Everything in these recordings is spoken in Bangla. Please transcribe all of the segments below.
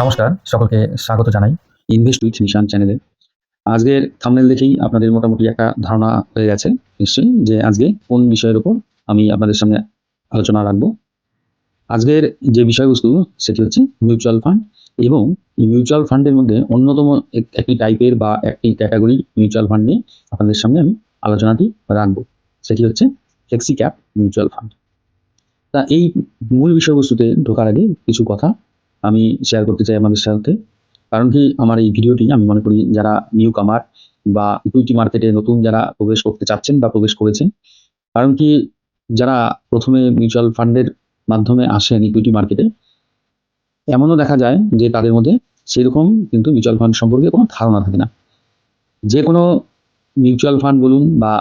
নমস্কার, সকলকে স্বাগত জানাই। ইনভেস্ট উইথ নিশান চ্যানেলে আজকের থামনেল দেখেই আপনাদের মোটামুটি একটা ধারণা হয়ে গেছে, নিশ্চয়ই, যে আজকে কোন বিষয়ের উপর আমি আপনাদের সামনে আলোচনা রাখব। আজকের যে বিষয়বস্তু, সেটি হচ্ছে মিউচুয়াল ফান্ড এবং মিউচুয়াল ফান্ডের মধ্যে অন্যতম এক- একটি টাইপের বা একটি ক্যাটাগরি মিউচুয়াল ফান্ড নিয়ে আপনাদের সামনে আমি আলোচনাটি রাখব। সেটি হচ্ছে ফ্লেক্সি ক্যাপ মিউচুয়াল ফান্ড তা এই মূল বিষয়বস্তুতে ঢোকার আগে কিছু কথা আমি শেয়ার করতে চাই আমাদের সাথে। কারণ কি, আমার এই ভিডিওটি, আমি মনে করি যারা নিউ কামার বা ইকুইটি মার্কেটে নতুন যারা প্রবেশ করতে চাচ্ছেন বা প্রবেশ করেছেন, কারণ কি, যারা প্রথমে মিউচুয়াল ফান্ডের মাধ্যমে আসেন ইকুইটি মার্কেটে এমনও দেখা যায় যে তাদের মধ্যে সেরকম কিন্তু মিউচুয়াল ফান্ড সম্পর্কে কোনো ধারণা থাকে না। যে কোনো মিউচুয়াল ফান্ড বলুন বা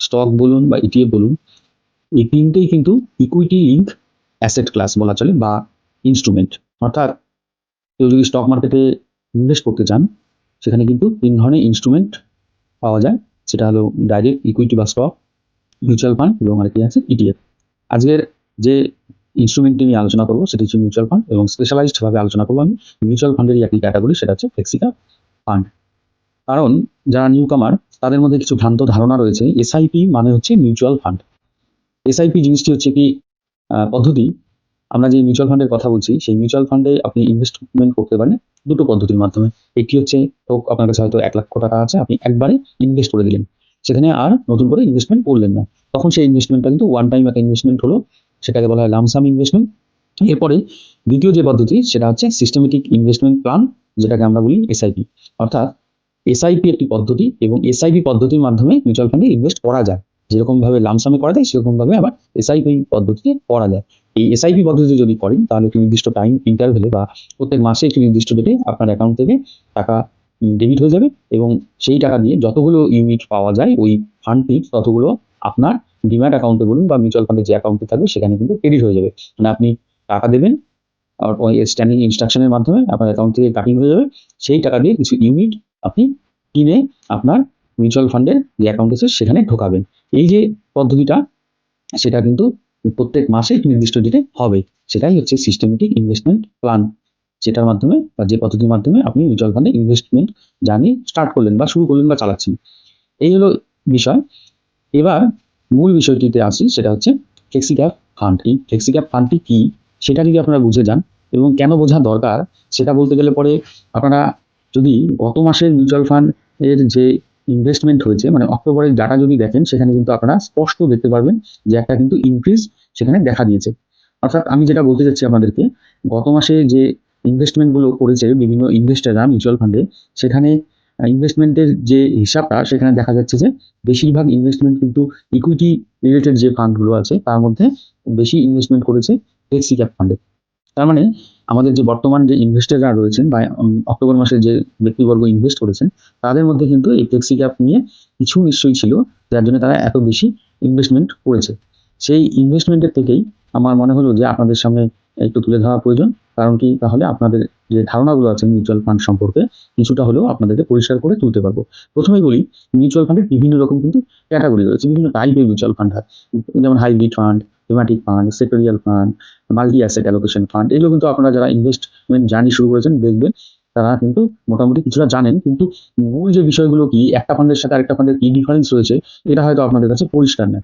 স্টক বলুন বা ইটিএফ বলুন, এই তিনটেই কিন্তু ইকুইটি লিঙ্ক অ্যাসেট ক্লাস বলা চলে বা ইনস্ট্রুমেন্ট অর্থাৎ কেউ যদি স্টক মার্কেটে ইনভেস্ট করতে চান, সেখানে কিন্তু তিন ধরনের ইনস্ট্রুমেন্ট পাওয়া যায়। সেটা হলো ডাইরেক্ট ইকুইটি বা স্টক মিউচুয়াল ফান্ড এবং আরেকটি আছে ইটিএফ আজকের যে ইনস্ট্রুমেন্টটি নিয়ে আলোচনা করব, সেটি হচ্ছে মিউচুয়াল ফান্ড এবং স্পেশালাইজড ভাবে আলোচনা করব আমি। মিউচুয়াল ফান্ডেরই একটি ক্যাটাগরি সেটা হচ্ছে ফ্লেক্সিকা ফান্ড কারণ যারা নিউ কামার তাদের মধ্যে কিছু ভ্রান্ত ধারণা রয়েছে। এসআইপি মানে হচ্ছে মিউচুয়াল ফান্ড এসআইপি জিনিসটি হচ্ছে কি পদ্ধতি আমরা যে মিউচুয়াল ফান্ডের কথা বলছি, সেই মিউচুয়াল ফান্ডে আপনি ইনভেস্টমেন্ট করতে পারেন দুটো পদ্ধতির মাধ্যমে। একটি হচ্ছে, হোক আপনার কাছে হয়তো এক লক্ষ টাকা আছে, আপনি একবারে ইনভেস্ট করে দিলেন। সেখানে আর নতুন করে ইনভেস্টমেন্ট করলেন না। তখন সেই ইনভেস্টমেন্টটা কিন্তু ওয়ান টাইম একটা ইনভেস্টমেন্ট হলো, সেটাকে বলা হয় লামসাম ইনভেস্টমেন্ট এরপরে দ্বিতীয় যে পদ্ধতি, সেটা হচ্ছে সিস্টেমেটিক ইনভেস্টমেন্ট প্ল্যান যেটাকে আমরা বলি এসআইপি অর্থাৎ এসআইপি একটি পদ্ধতি এবং এসআইপি পদ্ধতির মাধ্যমে মিউচুয়াল ফান্ডে ইনভেস্ট করা যায়। যেরকম ভাবে লামসামে করা যায় সেরকম ভাবে আবার এসআইপি পদ্ধতিতে করা যায়। এই এসআইপি পদ্ধতি যদি করেন, তাহলে একটি নির্দিষ্ট টাইম ইন্টারভেলে বা প্রত্যেক মাসে একটি নির্দিষ্ট ডেটে আপনার অ্যাকাউন্ট থেকে টাকা ডেবিট হয়ে যাবে এবং সেই টাকা দিয়ে যতগুলো ইউনিট পাওয়া যায়, ওই ফান্ডটি ততগুলো আপনার ডিম্যাট অ্যাকাউন্টে বলুন বা মিউচুয়াল ফান্ডে যে অ্যাকাউন্টে থাকবে, সেখানে কিন্তু ক্রেডিট হয়ে যাবে। মানে আপনি টাকা দেবেন, আর ওই স্ট্যান্ডিং ইনস্ট্রাকশনের মাধ্যমে আপনার অ্যাকাউন্ট থেকে কাটিং হয়ে যাবে, সেই টাকা দিয়ে কিছু ইউনিট আপনি কিনে আপনার মিউচুয়াল ফান্ডের যে অ্যাকাউন্ট আছে, সেখানে ঢোকাবেন। এই যে পদ্ধতিটা, সেটা কিন্তু প্রত্যেক মাসে নির্দিষ্ট ডেটে হবে। সেটাই হচ্ছে সিস্টেমেটিক ইনভেস্টমেন্ট প্ল্যান যেটার মাধ্যমে বা যে পদ্ধতির মাধ্যমে আপনি মিউচুয়াল ফান্ডে ইনভেস্টমেন্ট জার্নি স্টার্ট করলেন বা শুরু করলেন বা চালাচ্ছেন। এই হলো বিষয়। এবার মূল বিষয়টিতে আসি, সেটা হচ্ছে ফ্লেক্সিক্যাপ ফান্ড এই ফ্লেক্সিক্যাপ ফান্ডটি কি? সেটা যদি আপনারা বুঝে যান এবং কেন বোঝা দরকার, সেটা বলতে গেলে পরে আপনারা যদি গত মাসের মিউচুয়াল ফান্ড এর যে ইনভেস্টমেন্ট হয়েছে মানে অক্টোবরের ডাটা যদি দেখেন, সেখানে কিন্তু আপনারা স্পষ্ট দেখতে পারবেন যে একটা কিন্তু ইনক্রিজ সেখানে দেখা দিয়েছে। অর্থাৎ আমি যেটা বলতে চাচ্ছি আপনাদেরকে, গত মাসে যে ইনভেস্টমেন্টগুলো করেছে বিভিন্ন ইনভেস্টাররা মিউচুয়াল ফান্ডে সেখানে ইনভেস্টমেন্টের যে হিসাবটা, সেখানে দেখা যাচ্ছে যে বেশিরভাগ ইনভেস্টমেন্ট কিন্তু ইকুইটি রিলেটেড যে ফান্ডগুলো আছে, তার মধ্যে বেশি ইনভেস্টমেন্ট করেছে ফ্লেক্সি ক্যাপ ফান্ডে তার মানে আমাদের যে বর্তমান যে ইনভেস্টাররা রয়েছেন বা অক্টোবর মাসে যে ব্যক্তিবর্গ ইনভেস্ট করেছেন, তাদের মধ্যে কিন্তু এই ফ্লেক্সি ক্যাপ নিয়ে কিছু নিশ্চয়ই ছিল, যার জন্য তারা এত বেশি ইনভেস্টমেন্ট করেছে। সেই ইনভেস্টমেন্টের থেকেই আমার মনে হলো যে আপনাদের সামনে একটু তুলে ধরা প্রয়োজন, কারণ কি তাহলে আপনাদের যে ধারণাগুলো আছে মিউচুয়াল ফান্ড সম্পর্কে, কিছুটা হলেও আপনাদেরকে পরিষ্কার করে তুলতে পারব। প্রথমেই বলি মিউচুয়াল ফান্ডের বিভিন্ন রকম কিন্তু ক্যাটাগরি রয়েছে, বিভিন্ন টাইপের মিউচুয়াল ফান্ড হয়। যেমন hybrid fund thematic fund sectoral fund multi asset allocation fund এগুলো কিন্তু আপনারা যারা ইনভেস্টমেন্ট জার্নি শুরু করেছেন দেখবেন, তারা কিন্তু মোটামুটি কিছুটা জানেন। কিন্তু মূল যে বিষয়গুলো কি, একটা ফান্ডের সাথে আরেকটা ফান্ডের কি ডিফারেন্স রয়েছে, এটা হয়তো আপনাদের কাছে পরিষ্কার না।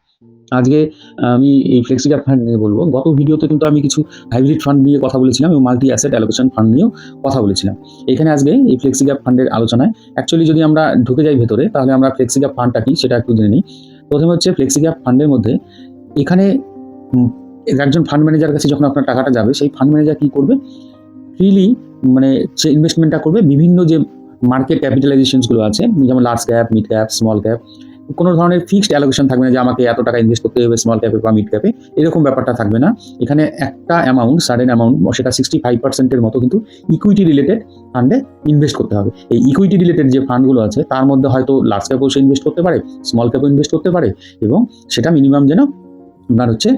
আজকে আমি এই ফ্লেক্সিক্যাপ ফান্ড নিয়ে বলব। গত ভিডিওতে কিন্তু আমি কিছু হাইব্রিড ফান্ড নিয়ে কথা বলেছিলাম এবং মাল্টি অ্যাসেট অ্যালোকেশন ফান্ড নিয়েও কথা বলেছিলাম। এখানে আজকে এই ফ্লেক্সিক্যাপ ফান্ডের আলোচনায় অ্যাকচুয়ালি যদি আমরা ঢুকে যাই ভেতরে, তাহলে আমরা ফ্লেক্সিক্যাপ ফান্ডটা কি, সেটা একটু জেনে নিই। প্রথমে হচ্ছে ফ্লেক্সিক্যাপ ফান্ডের মধ্যে এখানে একজন ফান্ড ম্যানেজার কাছে যখন আপনার টাকাটা যাবে, সেই ফান্ড ম্যানেজার কি করবে? ফ্রিলি মানে সে ইনভেস্টমেন্টটা করবে, বিভিন্ন যে মার্কেট ক্যাপিটালাইজেশনসগুলো আছে, যেমন large cap mid cap small cap কোনো ধরনের ফিক্সড অ্যালোকেশন থাকবে না যে আমাকে এত টাকা ইনভেস্ট করতে হবে স্মল ক্যাপে বা মিড ক্যাপে এরকম ব্যাপারটা থাকবে না। এখানে একটা অ্যামাউন্ট সাডেন অ্যামাউন্ট সেটা সিক্সটি ফাইভ পার্সেন্টের মতো কিন্তু ইকুইটি রিলেটেড ফান্ডে ইনভেস্ট করতে হবে। এই ইকুইটি রিলেটেড যে ফান্ডগুলো আছে, তার মধ্যে হয়তো লার্জ ক্যাপও সে ইনভেস্ট করতে পারে স্মল ক্যাপও ইনভেস্ট করতে পারে এবং সেটা মিনিমাম যেন আপনার হচ্ছে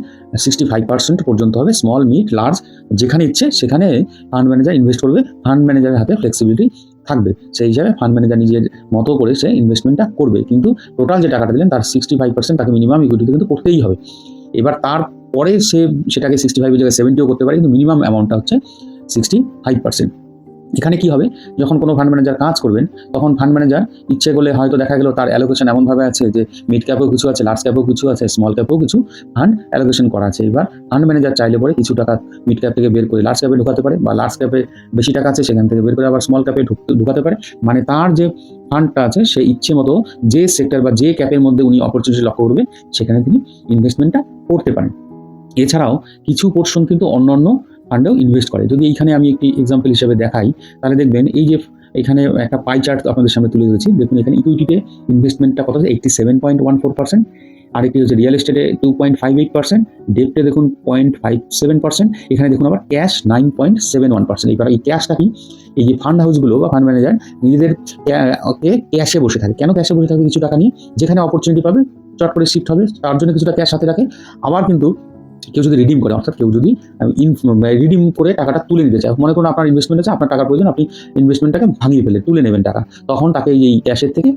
সিক্সটি ফাইভ পার্সেন্ট পর্যন্ত হবে স্মল মিড লার্জ যেখানে ইচ্ছে সেখানে ফান্ড ম্যানেজার ইনভেস্ট করবে ফান্ড ম্যানেজারের হাতে ফ্লেক্সিবিলিটি থাকবে। সেই হিসাবে ফান্ড ম্যানেজার নিজের মতো করে সে ইনভেস্টমেন্টটা করবে। কিন্তু টোটাল যে টাকাটা দিলেন, তার সিক্সটি ফাইভ পার্সেন্ট তাকে মিনিমাম ইকুইটিতে কিন্তু করতেই হবে। এবার তারপরে সে সেটাকে সিক্সটি ফাইভের জায়গায় সেভেন্টিও করতে পারে, কিন্তু মিনিমাম অ্যামাউন্টটা হচ্ছে সিক্সটি ফাইভ পার্সেন্ট এখানে কি হবে? যখন কোনো ফান্ড ম্যানেজার কাজ করবেন, তখন ফান্ড ম্যানেজার ইচ্ছে করলে হয়তো দেখা গেল তার অ্যালোকেশন এমনভাবে আছে যে মিড ক্যাপেও কিছু আছে লার্জ ক্যাপেও কিছু আছে স্মল ক্যাপেও কিছু ফান্ড অ্যালোকেশন করা আছে। এবার ফান্ড ম্যানেজার চাইলে পরে কিছু টাকা মিড ক্যাপ থেকে বের করে লার্জ ক্যাপে ঢোকাতে পারে বা লার্জ ক্যাপে বেশি টাকা আছে সেখান থেকে বের করে আবার স্মল ক্যাপে ঢুকাতে পারে। মানে তার যে ফান্ডটা আছে, সে ইচ্ছে মতো যে সেক্টর বা যে ক্যাপের মধ্যে উনি অপরচুনিটি লক্ষ্য করবে, সেখানে তিনি ইনভেস্টমেন্টটা করতে পারেন। এছাড়াও কিছু পোর্শন কিন্তু অন্য অন্য ফান্ডেও ইনভেস্ট করে। যদি এইখানে আমি একটি এক্সাম্পল হিসেবে দেখাই, তাহলে দেখবেন এই যে এখানে একটা পাই চার্ট আপনাদের সামনে তুলে ধরেছি, দেখুন এখানে ইকুইটিতে ইনভেস্টমেন্টটা কত? Eighty seven point one four percent আরেকটি হচ্ছে real এস্টেটে two point five eight percent ডেপটে দেখুন পয়েন্ট ফাইভ সেভেন পার্সেন্ট এখানে দেখুন আবার cash nine point seven one percent এবার এই ক্যাশটা কি? এই যে ফান্ড হাউসগুলো বা ফান্ড ম্যানেজার নিজেদের ক্যাশে বসে থাকে। কেন ক্যাশে বসে থাকে? কিছু টাকা নিয়ে। যেখানে অপরচুনিটি পাবে, চট করে শিফট হবে, তার জন্য কিছুটা ক্যাশ হাতে রাখে। আবার কিন্তু কেউ যদি রিডিম করে, অর্থাৎ কেউ যদি রিডিম করে টাকাটা তুলে নিতে চায়, মনে করুন আপনার ইনভেস্টমেন্ট আছে, আপনার টাকার প্রয়োজন, আপনি ইনভেস্টমেন্টটাকে ভাঙিয়ে ফেলে তুলে নেবেন টাকা। তখন তাকে এই ক্যাশের থেকে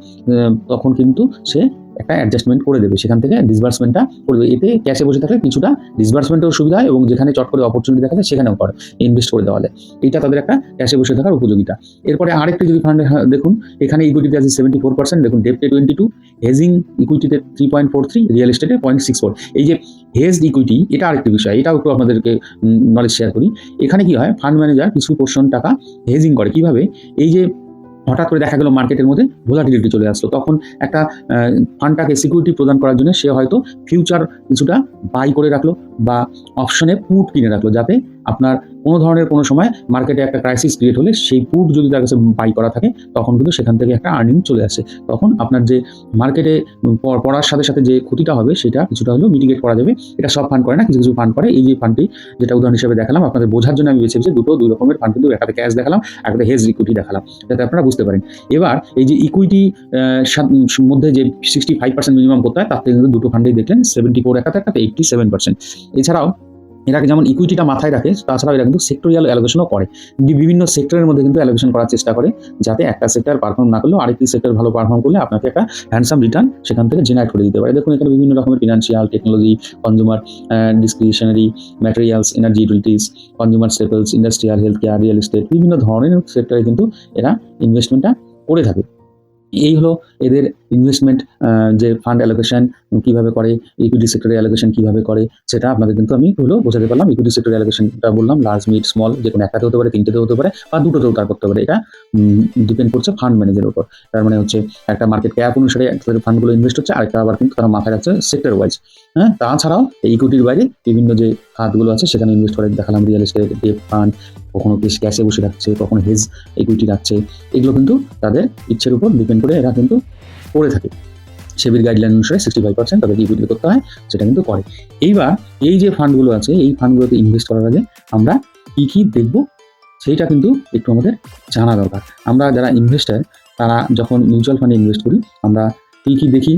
তখন কিন্তু সে একটা অ্যাডজাস্টমেন্ট করে দেবে। সেখান থেকে ডিসবার্সমেন্টটা করে দেবে। এতে ক্যাশে বসে থাকলে কিছুটা ডিসবার্সমেন্টের সুবিধা হয় এবং যেখানে চট করে অপরচুনিটি দেখা যায়, সেখানেও করে ইনভেস্ট করে দেওয়া এটা তাদের একটা ক্যাশে বসে থাকার উপযোগিতা। এরপরে আরেকটি যদি ফান্ড দেখুন, এখানে ইকুইটিতে আছে সেভেন্টি ফোর পার্সেন্ট দেখুন ডেপটে twenty two hedging ইকুইটিতে three point four three real এস্টেটে point six four এই যে হেজড ইকুইটি এটা আরেকটি বিষয়। এটাও একটু আপনাদেরকে নলেজ শেয়ার করি। এখানে কি হয় ফান্ড ম্যানেজার কিছু পোর্শন টাকা হেজিং করে। কীভাবে? এই যে হঠাৎ করে দেখা গেল মার্কেটের মধ্যে ভোলাটিলিটি চলে আসলো। তখন একটা ফান্ডটাকে সিকিউরিটি প্রদান করার জন্য সে হয়তো ফিউচার কিছুটা বাই করে রাখল। বা অপশনে পুট কিনে রাখল যাতে আপনার কোনো ধরনের কোনো সময় মার্কেটে একটা ক্রাইসিস ক্রিয়েট হলে সেই পুট যদি তার কাছে বাই করা থাকে, তখন কিন্তু সেখান থেকে একটা আর্নিং চলে আসে। তখন আপনার যে মার্কেটে পড়ার সাথে সাথে যে ক্ষতিটা হবে সেটা কিছুটা হলেও মিটিগেট করা যাবে। এটা সব ফান্ড করে না, কিছু কিছু ফান্ড করে। এই যে ফান্ডটি যেটা উদাহরণ হিসেবে দেখালাম, আপনাদের বোঝার জন্য আমি বেছে বেছে দুটো, দুই রকমের ফান্ড কিন্তু একটাতে ক্যাশ দেখালাম একটা হেজ ইকুইটি দেখালাম। যাতে আপনারা বুঝতে পারেন। এবার এই যে ইকুইটি মধ্যে যে সিক্সটি ফাইভ পার্সেন্ট মিনিমাম করতে হয়, তার থেকে কিন্তু দুটো ফান্ডেই দেখলেন সেভেন্টি ফোর একাতে একটাতে এইটটি সেভেন পার্সেন্ট এছাড়াও এরা যেমন ইকুইটিটা মাথায় রাখে, তাছাড়াও এরা কিন্তু সেক্টরিয়াল অ্যালোকেশনও করে। বিভিন্ন সেক্টরের মধ্যে কিন্তু অ্যালোকেশন করার চেষ্টা করে, যাতে একটা সেক্টর পারফর্ম না করলেও আরেকটি সেক্টর ভালো পারফর্ম করলে আপনাকে একটা হ্যান্ডসাম রিটার্ন সেখান থেকে জেনারেট করে দিতে পারে। দেখুন, এখানে বিভিন্ন রকমের financial technology consumer discretionary materials energy utilities consumer staples industrial health care real estate বিভিন্ন ধরনের সেক্টরে কিন্তু এরা ইনভেস্টমেন্টটা করে থাকে। এই হলো এদের ইনভেস্টমেন্ট যে ফান্ড অ্যালোকেশন কীভাবে করে ইকুইটি সেক্টরে অ্যালোকেশন কীভাবে করে, সেটা আপনাদের কিন্তু আমি হলো বোঝাতে পারলাম। ইকুইটি সেক্টর অ্যালোকেশনটা বললাম লার্জ মিড স্মল যে কোনো একটাতে হতে পারে, তিনটেতে হতে পারে, বা দুটোতেও তার করতে পারে। এটা ডিপেন্ড করছে ফান্ড ম্যানেজারের উপর। তার মানে হচ্ছে একটা মার্কেট ক্যাপ অনুসারে তাদের ফান্ডগুলো ইনভেস্ট হচ্ছে, আরেকটা আবার কিন্তু তারা মাথায় রাখছে সেক্টর ওয়াইজ হ্যাঁ তাছাড়াও এই ইকুইটির বাইরে বিভিন্ন যে খাতগুলো আছে, সেখানে ইনভেস্ট করে, দেখালাম রিয়েল এস্টেট ডেপ ফান্ড কখনো ক্যাশে বসে রাখছে, কখনো হেজ ইকুইটি রাখছে। এগুলো কিন্তু তাদের ইচ্ছের উপর ডিপেন্ড করে এরা কিন্তু করে থাকে। সেবির গাইডলাইন অনুসারে সিক্সটি ফাইভ পার্সেন্ট তাদেরকে ইকুইটি করতে হয়, সেটা কিন্তু করে এইবার এই যে ফান্ডগুলো আছে, এই ফান্ডগুলোতে ইনভেস্ট করার আগে আমরা কী কী দেখব, সেইটা কিন্তু একটু আমাদের জানা দরকার। আমরা যারা ইনভেস্টার তারা যখন মিউচুয়াল ফান্ডে ইনভেস্ট করি, আমরা কী কী দেখি,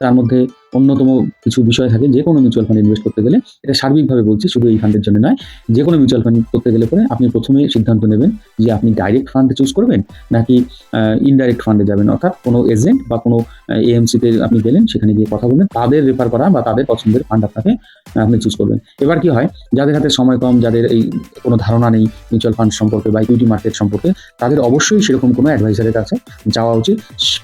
তার মধ্যে অন্যতম কিছু বিষয় থাকে, যে কোনো মিউচুয়াল ফান্ড ইনভেস্ট করতে গেলে, এটা সার্বিকভাবে বলছি, শুধু এই ফান্ডের জন্য নয়, যে কোনো মিউচুয়াল ফান্ড করতে গেলে পরে আপনি প্রথমে সিদ্ধান্ত নেবেন যে আপনি ডাইরেক্ট ফান্ড চুজ করবেন, নাকি ইনডাইরেক্ট ফান্ডে যাবেন। অর্থাৎ কোনো এজেন্ট বা কোনো এএমসিতে আপনি গেলেন, সেখানে গিয়ে কথা বলবেন তাদের রেফার করা বা তাদের পছন্দের ফান্ড আপনাকে আপনি চুজ করবেন। এবার কি হয়, যাদের হাতে সময় কম, যাদের এই কোনো ধারণা নেই মিউচুয়াল ফান্ড সম্পর্কে বা ইকুইটি মার্কেট সম্পর্কে, তাদের অবশ্যই সেরকম কোনো অ্যাডভাইসারের কাছে যাওয়া উচিত।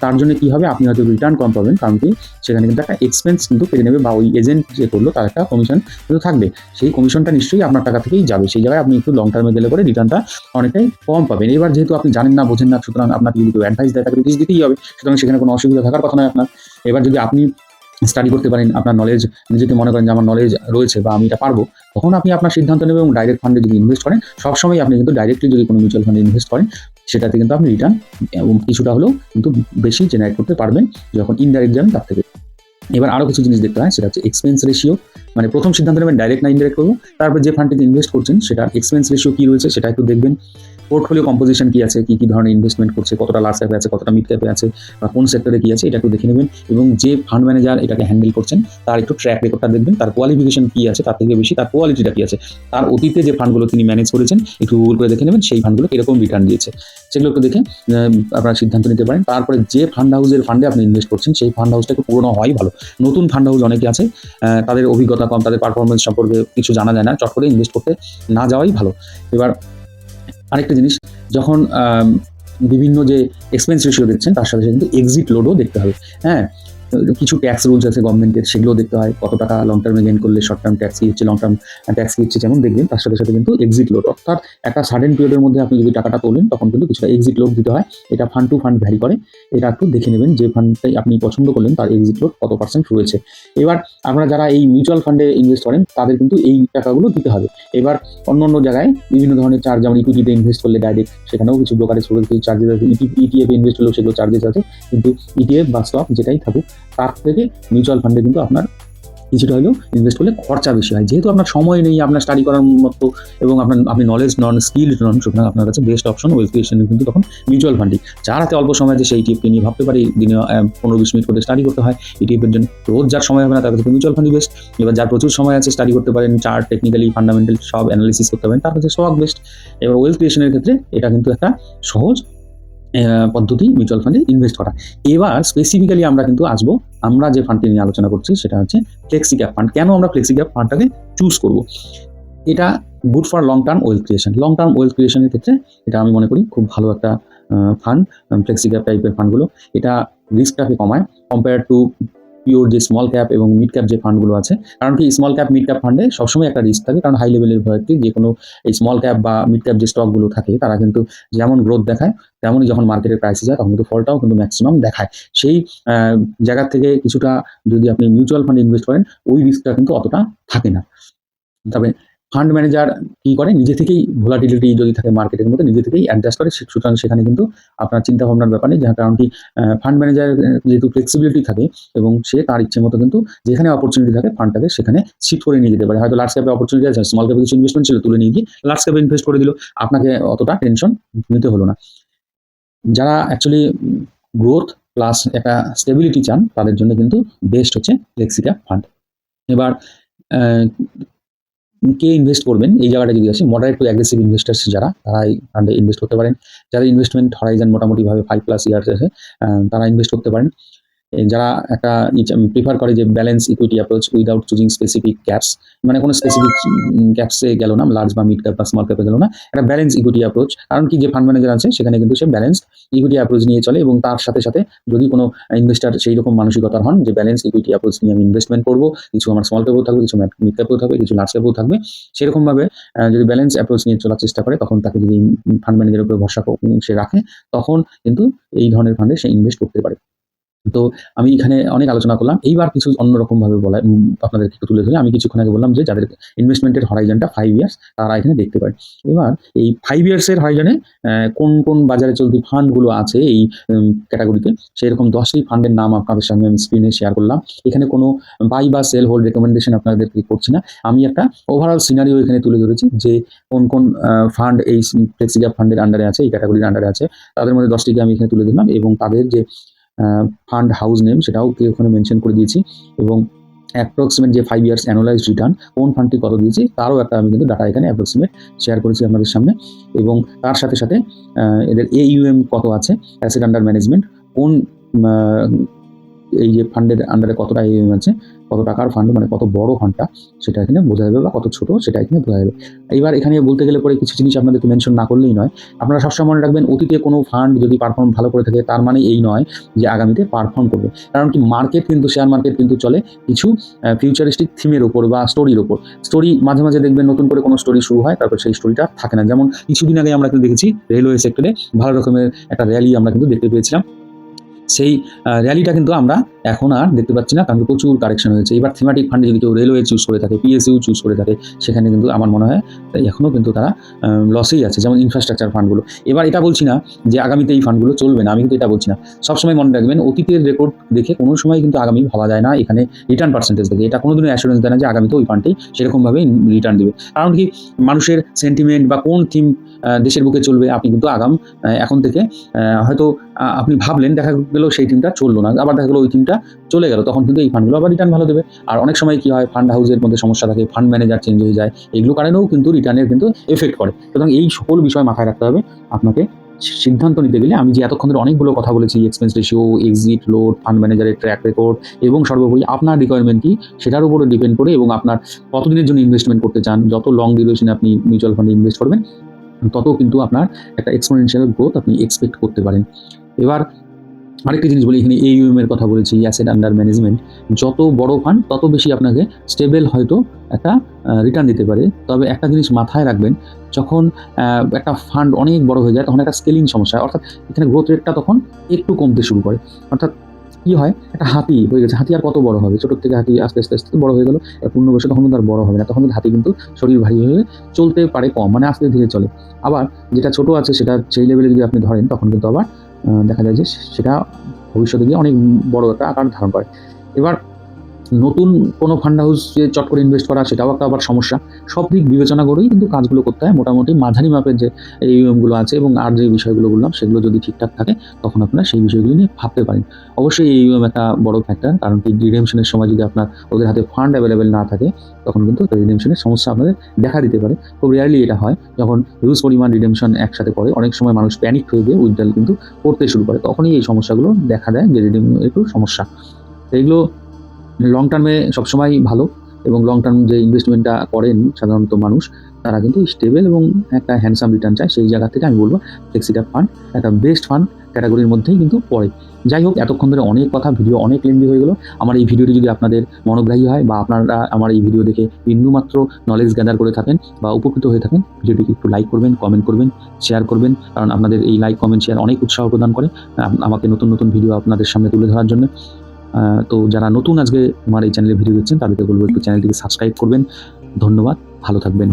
তার জন্য কি হবে, আপনি হয়তো রিটার্ন কম পাবেন, কারণ কি, সেখানে কিন্তু একটা এক্সপেন্স কিন্তু কেটে নেবে বা ওই এজেন্ট যে করল তার একটা কমিশন কিন্তু থাকবে। সেই কমিশনটা নিশ্চয়ই আপনার টাকা থেকেই যাবে। সেই জায়গায় আপনি একটু লং টার্মে গেলে পরে রিটার্নটা অনেকটাই কম পাবেন। এবার যেহেতু আপনি জানেন না, বোঝেন না, সুতরাং আপনাকে যদি কেউ অ্যাডভাইস দেয়, তাকে দিতেই হবে। সুতরাং সেখানে কোনো অসুবিধা থাকার কথা নয় আপনার। এবার যদি আপনি স্টাডি করতে পারেন, আপনার নলেজ নিজেকে মনে করেন যে আমার নলেজ রয়েছে বা আমি এটা পারব, তখন আপনি আপনার সিদ্ধান্ত নেবেন এবং ডাইরেক্ট ফান্ডে যদি ইনভেস্ট করেন, সবসময় আপনি কিন্তু ডাইরেক্টলি যদি কোনো মিউচুয়াল ফান্ডে ইনভেস্ট করেন, সেটাতে কিন্তু আপনি রিটার্ন এবং কিছুটা হলেও কিন্তু বেশি জেনারেট করতে পারবেন, যখন ইনডাইরেক্ট যাবেন তার থেকে। এবার আরও কিছু জিনিস দেখতে হয়, সেটা হচ্ছে এক্সপেন্স রেশিও মানে প্রথম সিদ্ধান্ত নেবেন ডাইরেক্ট না ইনডাইরেক্ট করব। তারপর যে ফান্ডটিতে ইনভেস্ট করছেন, সেটা এক্সপেন্স রেশিও কী রয়েছে, সেটা একটু দেখবেন। পোর্টফোলিও কম্পোজিশন কি আছে, কি কি ধরনের ইনভেস্টমেন্ট করছে, কতটা লার্জ ক্যাপে আছে, কতটা মিড ক্যাপে আছে, বা কোন সেক্টরে কি আছে, এটা একটু দেখে নেবেন। এবং যে ফান্ড ম্যানেজার এটাকে হ্যান্ডেল করছেন, তার একটু ট্র্যাক রেকর্ডটা দেখবেন, তার কোয়ালিফিকেশন কি আছে, তার থেকে বেশি, তার কোয়ালিটিটা কি আছে। তার অতীতে যে ফান্ডগুলো তিনি ম্যানেজ করেছেন, একটু গুগল করে দেখে নেবেন, সেই ফান্ডগুলো কীরকম রিটার্ন দিয়েছে। সেগুলো একটু দেখে আপনারা সিদ্ধান্ত নিতে পারেন। তারপরে যে ফান্ড হাউসের ফান্ডে আপনি ইনভেস্ট করছেন, সেই ফান্ড হাউসটা একটু পুরোনো হওয়াই ভালো। নতুন ফান্ড হাউস অনেকে আছে তাদের অভিজ্ঞতা কম, তাদের পারফরমেন্স সম্পর্কে কিছু জানা যায় না, চট করে ইনভেস্ট করতে না যাওয়াই ভালো। এবার আরেকটা জিনিস, যখন বিভিন্ন যে এক্সপেন্স রেশিও দেখছেন, তার সাথে সাথে কিন্তু এক্সিট লোডও দেখতে হবে। হ্যাঁ? কিছু ট্যাক্স রুলস আছে গভর্নমেন্টের সেগুলো দেখতে হয়, কত টাকা লং টার্মে গেন করলে শর্ট টার্ম ট্যাক্স হচ্ছে লং টার্ম ট্যাক্স হচ্ছে যেমন দেখবেন, তার সাথে সাথে কিন্তু এক্সিট লোড অর্থাৎ একটা সাডেন পিরিয়ডের মধ্যে আপনি যদি টাকাটা তোলেন, তখন কিন্তু কিছুটা এক্সিট লোড দিতে হয়। এটা ফান্ড টু ফান্ড ভ্যারি করে। এটা একটু দেখে নেবেন যে ফান্ডটাই আপনি পছন্দ করলেন, তার এক্সিট লোড কত পার্সেন্ট রয়েছে। এবার আপনারা যারা এই মিউচুয়াল ফান্ডে ইনভেস্ট করেন, তাদের কিন্তু এই টাকাগুলো দিতে হবে। এবার অন্য অন্য জায়গায় বিভিন্ন ধরনের চার্জ যেমন ইকুইটিতে ইনভেস্ট করলে ডাইরেক্ট সেখানেও কিছু ব্রোকারেজ করে কিছু চার্জেস আছে ইটিএফ ইনভেস্ট করলেও সেগুলো চার্জেস আছে। কিন্তু ইটিএফ বা স্টক যেটাই থাকুক তার থেকে মিউচুয়াল ফান্ডে কিন্তু আপনার কিছুটা হলেও ইনভেস্ট করলে খরচা বেশি হয়। যেহেতু আপনার সময় নেই, আপনার স্টাডি করার মতো এবং আপনার, আপনি নলেজ নন স্কিল নন সুতরাং আপনার কাছে বেস্ট অপশন ওয়েলথ ক্রিয়েশনের কিন্তু তখন মিউচুয়াল ফান্ডই যার হাতে অল্প সময় আছে সেই টিপকে নিয়ে ভাবতে পারি, দিনে পনেরো বিশ মিনিট করে স্টাডি করতে হয়। ইটিএফের জন্য রোজ যার সময় হবে না, তার কাছে মিউচুয়াল ফান্ডই বেস্ট এবার যার প্রচুর সময় আছে স্টাডি করতে পারেন চার্ট টেকনিক্যালি ফান্ডামেন্টাল সব অ্যানালিসিস করতে পারেন, তার কাছে সব বেস্ট এবার ওয়েলথ ক্রিয়েশনের ক্ষেত্রে এটা কিন্তু একটা সহজ পদ্ধতি মিউচুয়াল ফান্ডে ইনভেস্ট করা। এবার স্পেসিফিক্যালি আমরা কিন্তু আসব, আমরা যে ফান্ডটি নিয়ে আলোচনা করছি সেটা হচ্ছে ফ্লেক্সি ক্যাপ ফান্ড কেন আমরা ফ্লেক্সি ক্যাপ ফান্ডটাকে চুজ করব? এটা good for long term wealth creation long term wealth ক্রিয়েশনের ক্ষেত্রে এটা আমি মনে করি খুব ভালো একটা ফান্ড ফ্লেক্সি ক্যাপ টাইপের ফান্ডগুলো এটা রিস্কটাকে কমায়। কম্পেয়ার টু পিওর যে স্মল ক্যাপ এবং মিড ক্যাপ যে ফান্ডগুলো আছে কারণ কি স্মল ক্যাপ মিড ক্যাপ ফান্ডে সবসময় একটা রিস্ক থাকে কারণ হাই লেভেলের ভয়টি যে কোনো এই স্মল ক্যাপ বা মিড ক্যাপ যে স্টকগুলো থাকে তারা কিন্তু যেমন গ্রোথ দেখায় তেমনই যখন মার্কেটের প্রাইসে যায় তখন কিন্তু ফলটাও কিন্তু ম্যাক্সিমাম দেখায়। সেই আহ, জায়গা থেকে কিছুটা যদি আপনি মিউচুয়াল ফান্ডে ইনভেস্ট করেন ওই রিস্কটা কিন্তু অতটা থাকে না। তবে ফান্ড ম্যানেজার কি করে? নিজে থেকেই ভোলাটিলিটি যদি থাকে মার্কেটের মধ্যে, নিজে থেকেই অ্যাডজাস্ট করে। সুতরাং সেখানে কিন্তু আপনার চিন্তা ভাবনার ব্যাপার যার কারণ কি ফান্ড ম্যানেজার যেহেতু ফ্লেক্সিবিলিটি থাকে এবং সে তার ইচ্ছে মতো কিন্তু যেখানে অপরচুনিটি থাকে ফান্ডটাকে সেখানে শিফট করে নিয়ে যেতে পারে। হয়তো লার্জ ক্যাপে অপরচুনিটি আছে স্মল ক্যাপে কিছু ইনভেস্টমেন্ট ছিল, তুলে নিয়ে গিয়ে লার্জ ক্যাপে ইনভেস্ট করে দিল। আপনাকে অতটা টেনশন নিতে হলো না। যারা অ্যাকচুয়ালি গ্রোথ প্লাস একটা স্টেবিলিটি চান, তাদের জন্য কিন্তু বেস্ট হচ্ছে ফ্লেক্সি ক্যাপ ফান্ড এবার কে ইনভেস্ট করবেন? এই জায়গাটা যদি আসে মডারেট টু অ্যাগ্রেসিভ ইনভেস্টার্স যারা, তারা এই ফান্ডে ইনভেস্ট করতে পারেন। যারা ইনভেস্টমেন্ট হরাইজন মোটামুটিভাবে ফাইভ প্লাস ইয়ার্স আছে তারা ইনভেস্ট করতে পারেন। যারা একটা প্রিফার করে যে balance equity approach without choosing specific caps মানে কোনো স্পেসিফিক ক্যাপসে গেল না লার্জ বা মিড ক্যাপ বা স্মল ক্যাপে গেল না, একটা ব্যালেন্স ইকুইটি অ্যাপ্রোচ কারণ কি যে ফান্ড ম্যানেজার আছে, সেখানে কিন্তু সে ব্যালেন্স ইকুইটি অ্যাপ্রোচ নিয়ে চলে এবং তার সাথে সাথে যদি কোনো ইনভেস্টার সেই রকম মানসিকতার হন যে ব্যালেন্স ইকুইটি অ্যাপ্রোচ নিয়ে আমি ইনভেস্টমেন্ট করব, কিছু আমার স্মল ক্যাপেও থাকবে, কিছু মিড ক্যাপেও থাকবে, কিছু লার্জ ক্যাপেও থাকবে, সেরকমভাবে যদি ব্যালেন্স অ্যাপ্রোচ নিয়ে চলার চেষ্টা করে, তখন তাকে যদি ফান্ড ম্যানেজারের উপরে ভরসা সে রাখে, তখন কিন্তু এই ধরনের ফান্ডে সে ইনভেস্ট করতে পারে। তো আমি এখানে অনেক আলোচনা করলাম। এইবার কিছু অন্যরকম ভাবে বলা আপনাদেরকে তুলে ধরে, আমি কিছুক্ষণ আগে বললাম যে যাদের ইনভেস্টমেন্টের হরাইজনটা ফাইভ ইয়ার্স তারা এখানে দেখতে পারে এবার এই ফাইভ ইয়ার্সের হরাইজনে কোন কোন বাজারে চলতি ফান্ডগুলো আছে এই ক্যাটাগরিতে সেরকম দশটি ফান্ডের নাম আপনাদের সামনে আমি স্ক্রিনে শেয়ার করলাম। এখানে কোনো বাই বা সেল হোল্ড রেকমেন্ডেশন আপনাদেরকে করছি না। আমি একটা ওভারঅল সিনারিও এখানে তুলে ধরেছি যে কোন কোন ফান্ড এই ফ্লেক্সিক্যাপ ফান্ডের আন্ডারে আছে, এই ক্যাটাগরির আন্ডারে আছে। তাদের মধ্যে দশটিকে আমি এখানে তুলে ধরলাম এবং তাদের যে ফান্ড হাউস নেম সেটাও ওখানে মেনশন করে দিয়েছি এবং অ্যাপ্রক্সিমেট যে ফাইভ ইয়ার্স অ্যানালাইজ রিটার্ন কোন ফান্ডটি কত দিয়েছি, তারও একটা আমি কিন্তু ডাটা এখানে অ্যাপ্রক্সিমেট শেয়ার করেছি আপনাদের সামনে এবং তার সাথে সাথে এদের এইউএম কত আছে অ্যাসেট আন্ডার ম্যানেজমেন্ট কোন এই যে ফান্ডের আন্ডারে কতটা এইউএম আছে, কত টাকার ফান্ড মানে কত বড় ফান্ডটা সেটা এখানে বোঝা যাবে বা কত ছোট, সেটা এখানে বোঝা যাবে। এইবার এখানে বলতে গেলে পরে কিছু জিনিস আপনাদেরকে মেনশন না করলেই নয়। আপনারা সবসময় মনে রাখবেন, অতীতে কোনো ফান্ড যদি পারফর্ম ভালো করে থাকে, তার মানে এই নয় যে আগামীতে পারফর্ম করবে। কারণ কি মার্কেট কিন্তু শেয়ার মার্কেট কিন্তু চলে কিছু ফিউচারিস্টিক থিমের উপর বা স্টোরির উপর। স্টোরি মাঝে মাঝে দেখবেন নতুন করে কোনো স্টোরি শুরু হয়, তারপর সেই স্টোরিটা থাকে না। যেমন কিছুদিন আগে আমরা কিন্তু দেখেছি রেলওয়ে সেক্টরে ভালো রকমের একটা র্যালি আমরা কিন্তু দেখতে পেয়েছিলাম। সেই র্যালিটা কিন্তু আমরা এখন আর দেখতে পাচ্ছি না, কারণ প্রচুর কারেকশন হয়েছে। এবার থিমাটিক ফান্ডে যদি কেউ রেলওয়ে চুজ করে থাকে পিএসইউ চুজ করে থাকে, সেখানে কিন্তু আমার মনে হয় এখনও কিন্তু তারা লসেই আছে, যেমন ইনফ্রাস্ট্রাকচার ফান্ডগুলো এবার এটা বলছি না যে আগামীতে এই ফান্ডগুলো চলবে না, আমি কিন্তু এটা বলছি না। সবসময় মনে রাখবেন, অতীতের রেকর্ড দেখে কোনো সময় কিন্তু আগামী ভাবা যায় না, এখানে রিটার্ন পার্সেন্টেজ দেখে। এটা কোনো দিনও অ্যাসুরেন্স দেয় না যে আগামীতে ওই ফান্ডটি সেরকমভাবে রিটার্ন দেবে। কারণ কি, মানুষের সেন্টিমেন্ট বা কোন থিম দেশের বুকে চলবে, আপনি কিন্তু আগাম এখন থেকে হয়তো আপনি ভাবলেন দেখা গেল সেই টিমটা চলল না, আবার দেখা গেলো ওই টিমটা চলে গেল, তখন কিন্তু এই ফান্ডগুলো আবার রিটার্ন ভালো দেবে। আর অনেক সময় কি হয় ফান্ড হাউসের মধ্যে সমস্যা থাকে ফান্ড ম্যানেজার চেঞ্জ হয়ে যায়, এগুলো কারণেও কিন্তু রিটার্নের কিন্তু এফেক্ট করে। সুতরাং এই সকল বিষয় মাথায় রাখতে হবে, আপনাকে সিদ্ধান্ত নিতে গেলে আমি যে এতক্ষণ ধরে অনেকগুলো কথা বলেছি expense ratio exit load fund ম্যানেজারের ট্র্যাক রেকর্ড এবং সর্বোপরি আপনার রিকোয়ারমেন্ট কি, সেটার উপরে ডিপেন্ড করে এবং আপনার কতদিনের জন্য ইনভেস্টমেন্ট করতে চান, যত লং ডিউরেশনে আপনি মিউচুয়াল ফান্ডে ইনভেস্ট করবেন, তত কিন্তু আপনার একটা এক্সপোনেনশিয়াল গ্রোথ আপনি এক্সপেক্ট করতে পারেন। এবার আরেকটি জিনিস বলি, এখানে এর কথা বলেছি অ্যাসেট আন্ডার ম্যানেজমেন্ট যত বড় ফান্ড তত বেশি আপনাকে স্টেবল হয়তো একটা রিটার্ন দিতে পারে। তবে একটা জিনিস মাথায় রাখবেন, যখন একটা ফান্ড অনেক বড় হয়ে যায়, তখন একটা স্কেলিং সমস্যা অর্থাৎ এখানে গ্রোথ রেটটা তখন একটু কমতে শুরু করে। অর্থাৎ কি হয়? একটা হাতি হয়ে গেছে, হাতি আর কত বড় হবে? ছোটোর থেকে হাতি আস্তে আস্তে আস্তে বড় হয়ে গেল পূর্ণ বয়সে তখন কিন্তু আর বড় হবে না। তখন হাতি কিন্তু শরীর ভারী হয়ে চলতে পারে কম মানে আস্তে ধীরে চলে। আবার যেটা ছোট আছে, সেটা সেই লেভেলে যদি আপনি ধরেন, তখন কিন্তু আবার দেখা যায় যে সেটা ভবিষ্যতে গিয়ে অনেক বড় একটা আকার ধারণ করে। এবার নতুন কোনো ফান্ড হাউস যে চট করে ইনভেস্ট করা, সেটাও একটা আবার সমস্যা। সব দিক বিবেচনা করেই কিন্তু কাজগুলো করতে হয়। মোটামুটি মাঝারি মাপের যে এইগুলো আছে এবং আর যে বিষয়গুলো বললাম, সেগুলো যদি ঠিকঠাক থাকে, তখন আপনারা সেই বিষয়গুলো নিয়ে ভাবতে পারেন। অবশ্যই এই এইউএম একটা বড় ফ্যাক্টর কারণ কি রিডেমশনের সময় যদি আপনার ওদের হাতে ফান্ড অ্যাভেলেবেল না থাকে, তখন কিন্তু রিডেমশনের সমস্যা আপনাদের দেখা দিতে পারে। খুব রেয়ারলি এটা হয়। যখন হিউজ পরিমাণ রিডেমশন একসাথে করে অনেক সময় মানুষ প্যানিক হয়ে গিয়ে উইথড্রল কিন্তু করতে শুরু করে। তখনই এই সমস্যাগুলো দেখা দেয় যে রিডিম একটু সমস্যা। এগুলো লং টার্মে সবসময় ভালো এবং লং টার্ম যে ইনভেস্টমেন্টটা করেন সাধারণত মানুষ, তারা কিন্তু স্টেবল এবং একটা হ্যান্ডসাম রিটার্ন চায়। সেই জায়গা থেকে আমি বলব ফ্লেক্সিক্যাপ ফান্ড একটা বেস্ট ফান্ড ক্যাটাগরির মধ্যেই কিন্তু পড়ে। যাই হোক, এতক্ষণ ধরে অনেক কথা ভিডিও অনেক লেন্দি হয়ে গেলো। আমার এই ভিডিওটি যদি আপনাদের মনোগ্রাহী হয় বা আপনারা আমার এই ভিডিও দেখে বিন্দুমাত্র নলেজ গ্যাদার করে থাকেন বা উপকৃত হয়ে থাকেন ভিডিওটিকে একটু লাইক করবেন কমেন্ট করবেন শেয়ার করবেন, কারণ আপনাদের এই লাইক কমেন্ট শেয়ার অনেক উৎসাহ প্রদান করে আমাকে নতুন নতুন ভিডিও আপনাদের সামনে তুলে ধরার জন্য। তো যারা নতুন আজকে আমার এই চ্যানেলে ভিডিও দিচ্ছেন তাদেরকে বলব একটু চ্যানেলটিকে সাবস্ক্রাইব করবেন। ধন্যবাদ, ভালো থাকবেন।